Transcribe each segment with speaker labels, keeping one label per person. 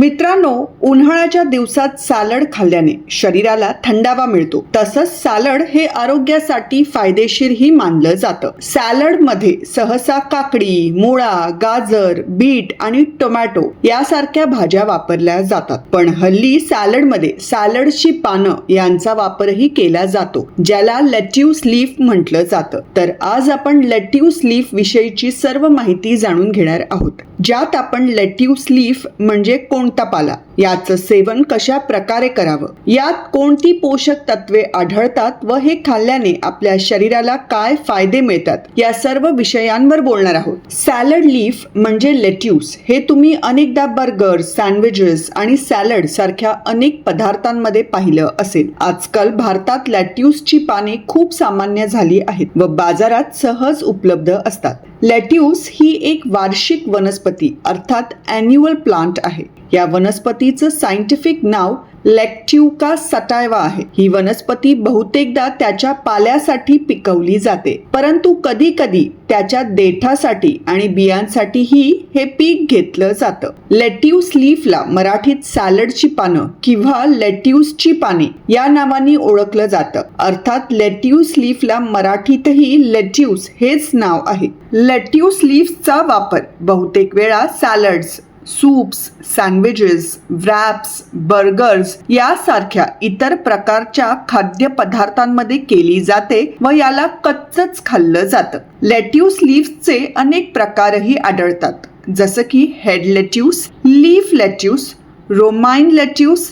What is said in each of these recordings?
Speaker 1: मित्रांनो उन्हाळ्याच्या दिवसात सालड खाल्ल्याने शरीराला थंडावा मिळतो. तसंच सालड हे आरोग्यासाठी फायदेशीरही मानलं जातं. सॅलडमध्ये सहसा काकडी मुळा गाजर बीट आणि टोमॅटो यासारख्या भाज्या वापरल्या जातात. पण हल्ली सॅलडमध्ये सॅलडची पानं यांचा वापरही केला जातो ज्याला लेट्यूस लीफ म्हटलं जातं. तर आज आपण लेट्यूस लीफ विषयीची सर्व माहिती जाणून घेणार आहोत. ज्यात आपण लेट्यूस लीफ म्हणजे कोणता पाला? याचं सेवन कशा प्रकारे करावं? यात कोणती पोषक तत्वे आढळतात व हे खाल्ल्याने आपल्या शरीराला काय फायदे मिळतात? या सर्व विषयांवर बोलणार आहोत. सॅलड लीफ म्हणजे लेट्यूस. हे तुम्ही अनेकदा बर्गर सँडविचेस आणि सॅलड सारख्या अनेक पदार्थांमध्ये पाहिलं असेल. आजकाल भारतात लॅट्यूसची पाने खूप सामान्य झाली आहेत व बाजारात सहज उपलब्ध असतात. लॅट्यूस ही एक वार्षिक वनस्पती अर्थात अॅन्युअल प्लांट आहे. या वनस्पतीचं सायंटिफिक नाव लॅक्ट्युका सटायवा आहे. ही वनस्पती बहुतेकदा त्याच्या पाल्यासाठी पिकवली जाते. परंतु कधी कधी त्याच्या देठासाठी आणि बियांसाठीही हे पीक घेतलं जातं. लेट्यूस लीफला मराठीत सॅलडची पानं किंवा लेट्यूसची पाने या नावाने ओळखलं जातं. अर्थात लेट्यूस लीफला मराठीतही लेट्यूस हेच नाव आहे. लेट्यूस लीफचा वापर बहुतेक वेळा salads soups sandwiches wraps burgers यासारख्या इतर प्रकारच्या खाद्यपदार्थांमध्ये केली जाते व याला कच्चच खाल्लं जातं. लेट्यूस लीव्सचे अनेक प्रकारही आढळतात. जसं की head lettuce leaf lettuce romaine lettuce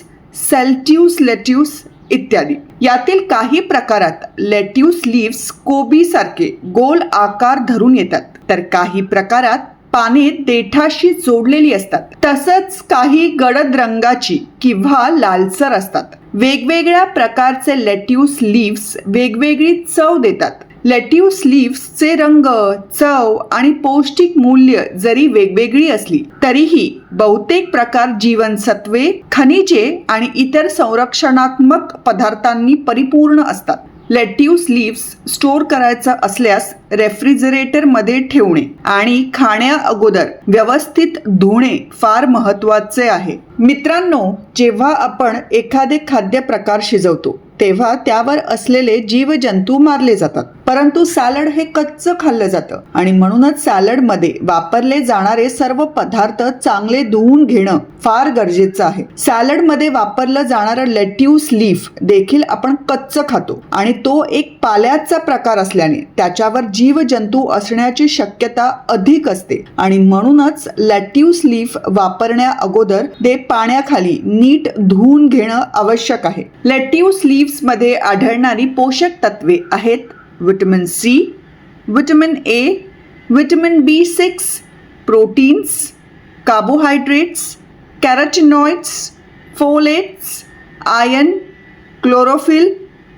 Speaker 1: celtuce lettuce इत्यादी. यातील काही प्रकारात लेट्यूस लीव्स कोबी सारखे गोल आकार धरून येतात. तर काही प्रकारात पाने देठाशी जोडलेली असतात. तसंच काही गडद रंगाची किंवा लालसर असतात. वेगवेगळ्या प्रकारचे लेट्यूस लीव्स वेगवेगळी चव देतात. लेट्यूस लीव्सचे रंग चव आणि पौष्टिक मूल्य जरी वेगवेगळी असली तरीही बहुतेक प्रकार जीवनसत्वे खनिजे आणि इतर संरक्षणात्मक पदार्थांनी परिपूर्ण असतात. लेट्यूस लीव्स स्टोअर करायचं असल्यास रेफ्रिजरेटरमध्ये ठेवणे आणि खाण्या अगोदर व्यवस्थित धुणे फार महत्त्वाचे आहे. मित्रांनो जेव्हा आपण एखादे खाद्य प्रकार शिजवतो तेव्हा त्यावर असलेले जीवजंतू मारले जातात. परंतु सॅलड हे कच्च खाल्लं जातं. आणि म्हणूनच सॅलडमध्ये वापरले जाणारे सर्व पदार्थ चांगले धुवून घेणं फार गरजेचं आहे. सॅलडमध्ये वापरलं जाणारं लेट्यूस लीफ देखील आपण कच्च खातो. आणि तो एक पाल्याचा प्रकार असल्याने त्याच्यावर जीवजंतू असण्याची शक्यता अधिक असते. आणि म्हणूनच लॅट्यूस लीफ वापरण्या अगोदर ते पाण्याखाली नीट धुवून घेणं आवश्यक आहे. लेट्यूस लीव्समध्ये आढळणारी पोषक तत्वे आहेत vitamin C vitamin A vitamin B six proteins carbohydrates carotenoids folates iron chlorophyll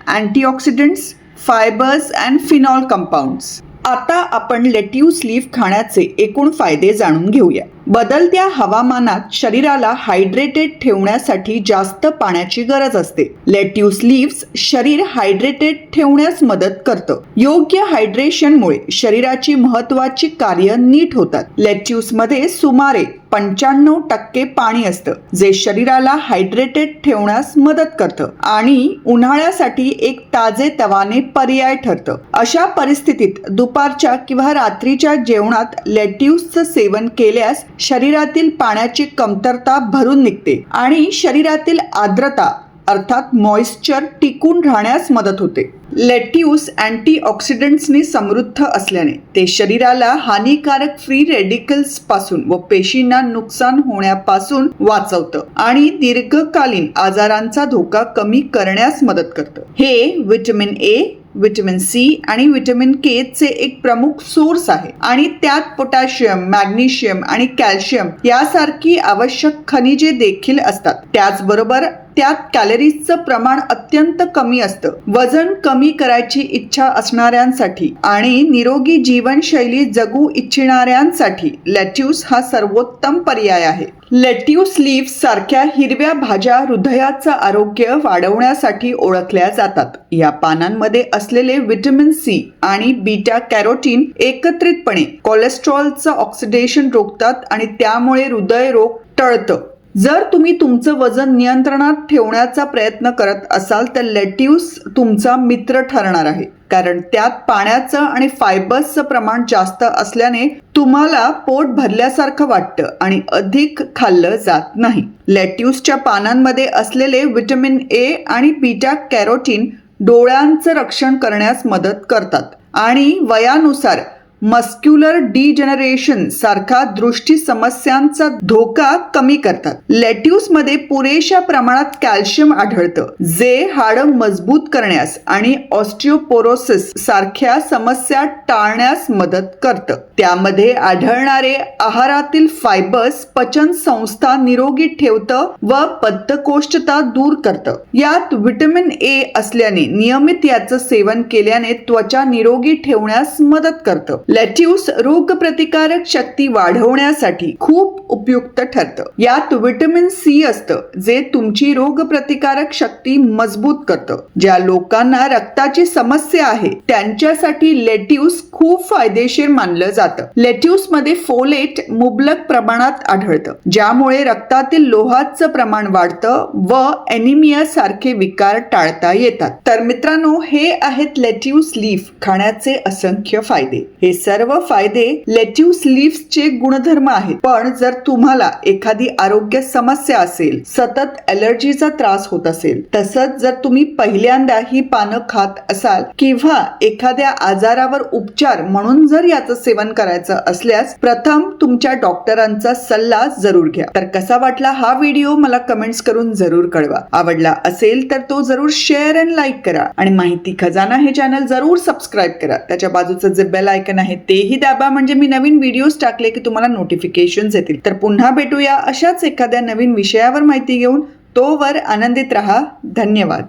Speaker 1: antioxidants fibres and phenol compounds आता आपण लेट्यूस लीफ खाण्याचे एकूण फायदे जाणून घेऊया. बदलत्या हवामानात शरीराला हायड्रेटेड ठेवण्यासाठी जास्त पाण्याची गरज असते. लेट्यूस लीव्स शरीर हायड्रेटेड ठेवण्यास मदत करतं. योग्य हायड्रेशनमुळे शरीराची महत्वाची कार्य नीट होतात. लेट्यूसमध्ये सुमारे पंच्याण्णव टक्के पाणी असतं जे शरीराला हायड्रेटेड ठेवण्यास मदत करतं आणि उन्हाळ्यासाठी एक ताजे तवाने पर्याय ठरतं. अशा परिस्थितीत दुपारच्या किंवा रात्रीच्या जेवणात लेट्यूसचं सेवन केल्यास शरीरातील पाण्याची कमतरता भरून निघते आणि शरीरातील आर्द्रता अर्थात मॉइश्चर टिकून राहण्यास मदत होते. लेट्यूस अँटीऑक्सिडंट्सनी समृद्ध असल्याने ते शरीराला हानिकारक फ्री रेडिकल्सपासून व पेशींना नुकसान होण्यापासून वाचवतं आणि दीर्घकालीन आजारांचा धोका कमी करण्यास मदत करतं. हे व्हिटॅमिन ए व्हिटॅमिन सी आणि व्हिटॅमिन के चे एक प्रमुख सोर्स आहे. आणि त्यात पोटॅशियम मॅग्नेशियम आणि कॅल्शियम यासारखी आवश्यक खनिजे देखील असतात. त्याचबरोबर त्यात कॅलरीजचं प्रमाण अत्यंत कमी असतं. वजन कमी करायची इच्छा असणाऱ्यांसाठी आणि निरोगी जीवनशैली जगू इच्छिणाऱ्यांसाठी लेट्यूस हा सर्वोत्तम पर्याय आहे. लेट्यूस लीव्स सारख्या हिरव्या भाज्या हृदयाचं आरोग्य वाढवण्यासाठी ओळखल्या जातात. या पानांमध्ये असलेले व्हिटॅमिन सी आणि बीटा कॅरोटीन एकत्रितपणे कोलेस्ट्रॉलचं ऑक्सिडेशन रोखतात आणि त्यामुळे हृदयरोग टळतं. जर तुम्ही तुमचं वजन नियंत्रणात ठेवण्याचा प्रयत्न करत असाल तर लेट्यूस तुमचा मित्र ठरणार आहे. कारण त्यात पाण्याचं आणि फायबर्सचं प्रमाण जास्त असल्याने तुम्हाला पोट भरल्यासारखं वाटतं आणि अधिक खाल्लं जात नाही. लेट्यूसच्या पानांमध्ये असलेले विटॅमिन ए आणि बीटा कॅरोटीन डोळ्यांचं रक्षण करण्यास मदत करतात. आणि वयानुसार मस्क्युलर डिजनरेशन सारखा दृष्टी समस्यांचा धोका कमी करतात. लेट्यूसमध्ये पुरेशा प्रमाणात कॅल्शियम आढळतं जे हाडं मजबूत करण्यास आणि ऑस्टिओपोरोसिस सारख्या समस्या टाळण्यास मदत करतं. त्यामध्ये आढळणारे आहारातील फायबर्स पचन संस्था निरोगी ठेवतं व बद्धकोष्ठता दूर करतं. यात व्हिटॅमिन ए असल्याने नियमित याचं सेवन केल्याने त्वचा निरोगी ठेवण्यास मदत करतं. लेट्यूस रोगप्रतिकारक शक्ती वाढवण्यासाठी खूप उपयुक्त ठरतं. यात विटॅमिन सी असतं जे तुमची रोगप्रतिकारक शक्ती मजबूत करतं. ज्या लोकांना रक्ताची समस्या आहे त्यांच्यासाठी लेट्यूस खूप फायदेशीर मानलं जातं. लेट्यूसमध्ये फोलेट मुबलक प्रमाणात आढळतं ज्यामुळे रक्तातील लोहाचं प्रमाण वाढतं व एनिमिया सारखे विकार टाळता येतात. तर मित्रांनो हे आहेत लेट्यूस लीफ खाण्याचे असंख्य फायदे. हे सर्व फायदे लेट्यूस लीव्सचे गुणधर्म आहेत. पण जर तुम्हाला एखादी आरोग्य समस्या असेल सतत अलर्जीचा त्रास होत असेल तसंच जर तुम्ही पहिल्यांदा ही पानं खात असाल किंवा एखाद्या आजारावर उपचार म्हणून जर याचं सेवन करायचं असल्यास प्रथम तुमच्या डॉक्टरांचा सल्ला जरूर घ्या. तर कसा वाटला हा व्हिडिओ मला कमेंट्स करून जरूर कळवा. आवडला असेल तर तो जरूर शेअर अँड लाईक करा. आणि माहिती खजाना हे चॅनल जरूर सबस्क्राईब करा. त्याच्या बाजूचं जे बेल आयकन आहे तेही दाबा म्हणजे मी नवीन व्हिडिओज टाकले की तुम्हाला नोटिफिकेशन येतील. तर पुन्हा भेटूया अशाच एखाद्या नवीन विषयावर माहिती घेऊन. तोवर आनंदित रहा. धन्यवाद.